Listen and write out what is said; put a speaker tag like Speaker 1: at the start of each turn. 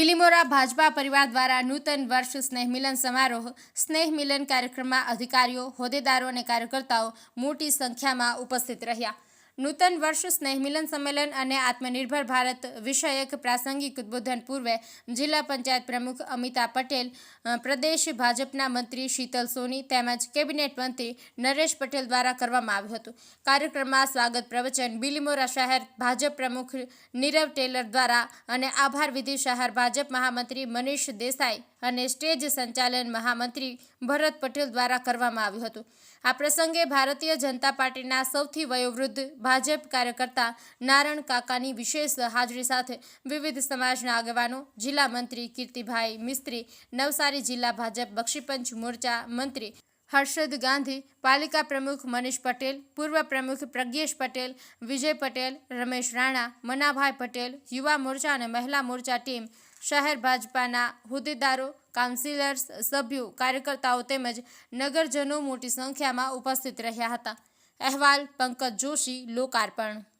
Speaker 1: બિલીમોરા ભાજપા પરિવાર દ્વારા નૂતન વર્ષ સ્નેહ મિલન સમારોહ સ્નેહ મિલન કાર્યક્રમમાં અધિકારીઓ, હોદ્દેદારો અને કાર્યકર્તાઓ મોટી સંખ્યામાં ઉપસ્થિત રહ્યા. નૂતન વર્ષ સ્નેહ મિલન સંમેલન અને આત્મનિર્ભર ભારત વિષયક પ્રાસંગિક ઉદ્બોધન પૂર્વે જિલ્લા પંચાયત પ્રમુખ અમિતા પટેલ પ્રદેશ ભાજપના મંત્રી શીતલ સોની તેમજ કેબિનેટ મંત્રી નરેશ પટેલ દ્વારા કરવામાં આવ્યું હતું. કાર્યક્રમમાં સ્વાગત પ્રવચન બિલીમોરા શહેર ભાજપ પ્રમુખ નીરવ ટેલર દ્વારા અને આભાર વિધિ શહેર ભાજપ મહામંત્રી મનીષ દેસાઈ અને સ્ટેજ સંચાલન મહામંત્રી ભરત પટેલ દ્વારા કરવામાં આવ્યું હતું. આ પ્રસંગે ભારતીય જનતા પાર્ટીના સૌથી વયોવૃદ્ધ ભાજપ કાર્યકર્તા નારણ કાકાની વિશેષ હાજરી સાથે વિવિધ સમાજના આગેવાનો, જિલ્લા મંત્રી કીર્તિભાઈ મિસ્ત્રી, નવસારી જિલ્લા ભાજપ બક્ષીપંચ મોરચા મંત્રી હર્ષદ ગાંધી, પાલિકા પ્રમુખ મનીષ પટેલ, પૂર્વ પ્રમુખ પ્રજ્ઞેશ પટેલ, વિજય પટેલ, રમેશ રાણા, મનાભાઈ પટેલ, યુવા મોરચા અને મહિલા મોરચા ટીમ શહેર ભાજપાના હોદ્દેદારો, કાઉન્સિલર્સ, સભ્યો, કાર્યકર્તાઓ તેમજ નગરજનો મોટી સંખ્યામાં ઉપસ્થિત રહ્યા હતા. અહેવાલ, પંકજ જોશી, લોકાર્પણ.